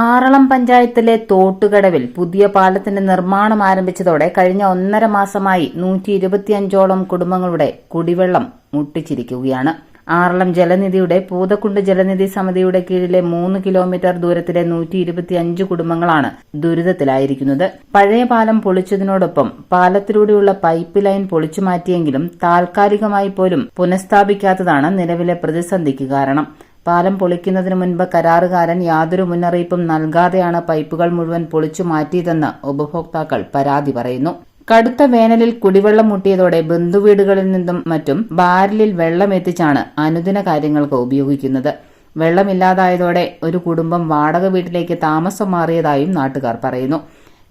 ആറളം പഞ്ചായത്തിലെ തോട്ടുകടവിൽ പുതിയ പാലത്തിന്റെ നിർമ്മാണം ആരംഭിച്ചതോടെ കഴിഞ്ഞ ഒന്നര മാസമായി നൂറ്റി ഇരുപത്തിയഞ്ചോളം കുടുംബങ്ങളുടെ കുടിവെള്ളം മുട്ടിച്ചിരിക്കുകയാണ്. ആറളം ജലനിധിയുടെ പൂതക്കുണ്ട് ജലനിധി സമിതിയുടെ കീഴിലെ മൂന്ന് കിലോമീറ്റർ ദൂരത്തിലെ നൂറ്റി ഇരുപത്തിയഞ്ച് കുടുംബങ്ങളാണ് ദുരിതത്തിലായിരിക്കുന്നത്. പഴയ പാലം പൊളിച്ചതിനോടൊപ്പം പാലത്തിലൂടെയുള്ള പൈപ്പ് ലൈൻ പൊളിച്ചു മാറ്റിയെങ്കിലും താൽക്കാലികമായി പോലും പുനഃസ്ഥാപിക്കാത്തതാണ് നിലവിലെ പ്രതിസന്ധിക്ക് കാരണം. പാലം പൊളിക്കുന്നതിന് മുൻപ് കരാറുകാരൻ യാതൊരു മുന്നറിയിപ്പും നൽകാതെയാണ് പൈപ്പുകൾ മുഴുവൻ പൊളിച്ചു മാറ്റിയതെന്ന് ഉപഭോക്താക്കൾ പരാതി പറയുന്നു. കടുത്ത വേനലിൽ കുടിവെള്ളം മുട്ടിയതോടെ ബന്ധുവീടുകളിൽ നിന്നും മറ്റും ബാരലിൽ വെള്ളം എത്തിച്ചാണ് അനുദിന കാര്യങ്ങൾക്ക് ഉപയോഗിക്കുന്നത്. വെള്ളമില്ലാതായതോടെ ഒരു കുടുംബം വാടക വീട്ടിലേക്ക് താമസം മാറിയതായും നാട്ടുകാർ പറയുന്നു.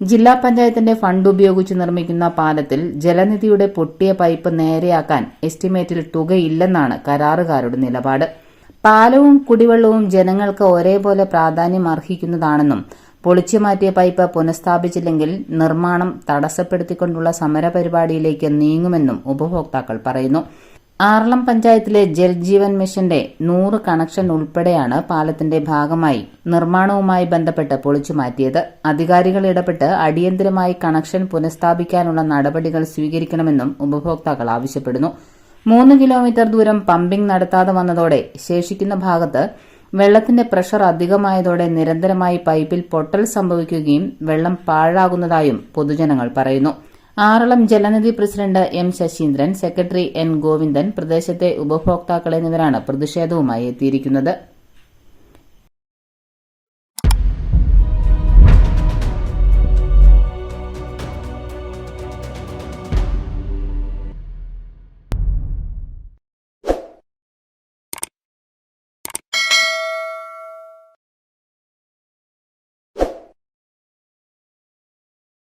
ജില്ലാ പഞ്ചായത്തിന്റെ ഫണ്ട് ഉപയോഗിച്ച് നിർമ്മിക്കുന്ന പാലത്തിൽ ജലനിധിയുടെ പൊട്ടിയ പൈപ്പ് നേരെയാക്കാൻ എസ്റ്റിമേറ്റിൽ തുകയില്ലെന്നാണ് കരാറുകാരുടെ നിലപാട്. പാലവും കുടിവെള്ളവും ജനങ്ങൾക്ക് ഒരേപോലെ പ്രാധാന്യം അർഹിക്കുന്നതാണെന്നും പൊളിച്ചുമാറ്റിയ പൈപ്പ് പുനഃസ്ഥാപിച്ചില്ലെങ്കിൽ നിർമ്മാണം തടസ്സപ്പെടുത്തിക്കൊണ്ടുള്ള സമരപരിപാടിയിലേക്ക് നീങ്ങുമെന്നും ഉപഭോക്താക്കൾ പറയുന്നു. ആറളം പഞ്ചായത്തിലെ ജൽജീവൻ മിഷന്റെ നൂറ് കണക്ഷൻ ഉൾപ്പെടെയാണ് പാലത്തിന്റെ ഭാഗമായി നിർമ്മാണവുമായി ബന്ധപ്പെട്ട് പൊളിച്ചുമാറ്റിയത് അധികാരികൾ ഇടപെട്ട് അടിയന്തരമായി കണക്ഷൻ പുനഃസ്ഥാപിക്കാനുള്ള നടപടികൾ സ്വീകരിക്കണമെന്നും ഉപഭോക്താക്കൾ ആവശ്യപ്പെടുന്നു. മൂന്ന് കിലോമീറ്റർ ദൂരം പമ്പിംഗ് നടത്താതെ വന്നതോടെ ശേഷിക്കുന്ന ഭാഗത്ത് വെള്ളത്തിന്റെ പ്രഷർ അധികമായതോടെ നിരന്തരമായി പൈപ്പിൽ പൊട്ടൽ സംഭവിക്കുകയും വെള്ളം പാഴാകുന്നതായും പൊതുജനങ്ങൾ പറയുന്നു. Aralam Jalanidhi president M Sasheendran secretary N Govindan പ്രദേശത്തെ ഉപഭോക്താക്കൾ എന്നിവരാണ് പ്രതിഷേധവുമായി എത്തിയിരിക്കുന്നത്.